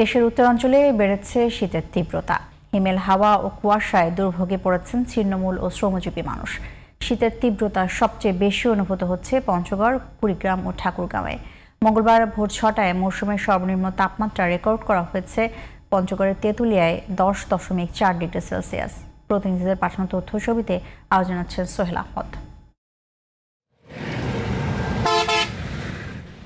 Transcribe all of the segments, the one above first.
দেশের উত্তরাঞ্চলে বেড়েছে শীতের তীব্রতা। হিমেল হাওয়া ও কুয়াশায় দুর্ভোগে পড়েছেন ছিন্নমূল ও শ্রমজীবী মানুষ। শীতের তীব্রতা সবচেয়ে বেশি অনুভূত হচ্ছে পঞ্চগড়, কুড়িগ্রাম ও ঠাকুরগাঁওয়ে। মঙ্গলবার ভোর ছটায় মৌসুমের সর্বনিম্ন তাপমাত্রা রেকর্ড করা হয়েছে পঞ্চগড়ের তেঁতুলিয়ায় দশ দশমিক চার ডিগ্রি সেলসিয়াস। প্রতিনিধিদের পাঠানো তথ্য ছবিতে আয়োজন জানাচ্ছেন সোহেল আহমদ।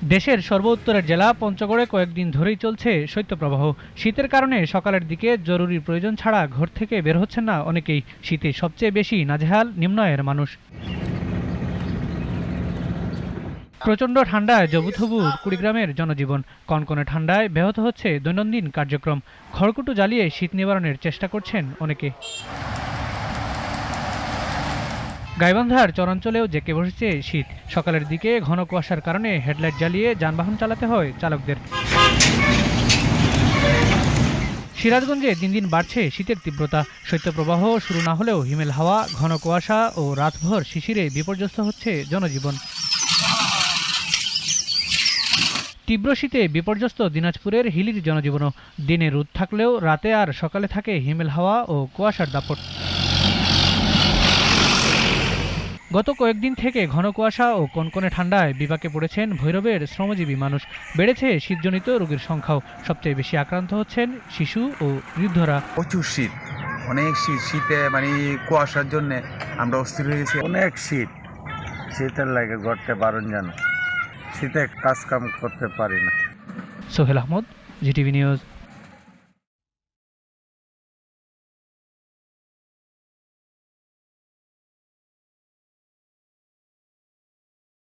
দেশের সর্বোত্তরের জেলা পঞ্চগড়ে কয়েকদিন ধরেই চলছে শৈত্যপ্রবাহ। শীতের কারণে সকালের দিকে জরুরি প্রয়োজন ছাড়া ঘর থেকে বের হচ্ছেন না অনেকেই। শীতে সবচেয়ে বেশি নাজেহাল নিম্নয়ের মানুষ। প্রচণ্ড ঠান্ডায় জবুথবু কুড়িগ্রামের জনজীবন। কনকনে ঠান্ডায় ব্যাহত হচ্ছে দৈনন্দিন কার্যক্রম। খড়কুটো জ্বালিয়ে শীত নিবারণের চেষ্টা করছেন অনেকে। গাইবান্ধার চরাঞ্চলেও জেকে বসেছে শীত। সকালের দিকে ঘন কুয়াশার কারণে হেডলাইট জ্বালিয়ে যানবাহন চালাতে হয় চালকদের। সিরাজগঞ্জে দিন দিন বাড়ছে শীতের তীব্রতা। শৈত্যপ্রবাহ শুরু না হলেও হিমেল হাওয়া, ঘন কুয়াশা ও রাতভর শিশিরে বিপর্যস্ত হচ্ছে জনজীবন। তীব্র শীতে বিপর্যস্ত দিনাজপুরের হিলির জনজীবনও। দিনে রোদ থাকলেও রাতে আর সকালে থাকে হিমেল হাওয়া ও কুয়াশার দাপট। গত কয়েকদিন থেকে ঘন কুয়াশা ও কনকনে ঠান্ডায় বিপাকে পড়েছেন ভৈরবের শ্রমজীবী মানুষ। বেড়েছে শীতজনিত রোগীর সংখ্যাও। সবচেয়ে বেশি আক্রান্ত হচ্ছেন শিশু ও বৃদ্ধরা। প্রচুর শীত। অনেক শীত। শীতে মানে কুয়াশার জন্য আমরা অস্থির হয়ে গেছি। অনেক শীত। শীতের লাগে ঘরতে বারণ জানো শীতে কাজ কাম করতে পারি না। Sohel Ahmed GTV news.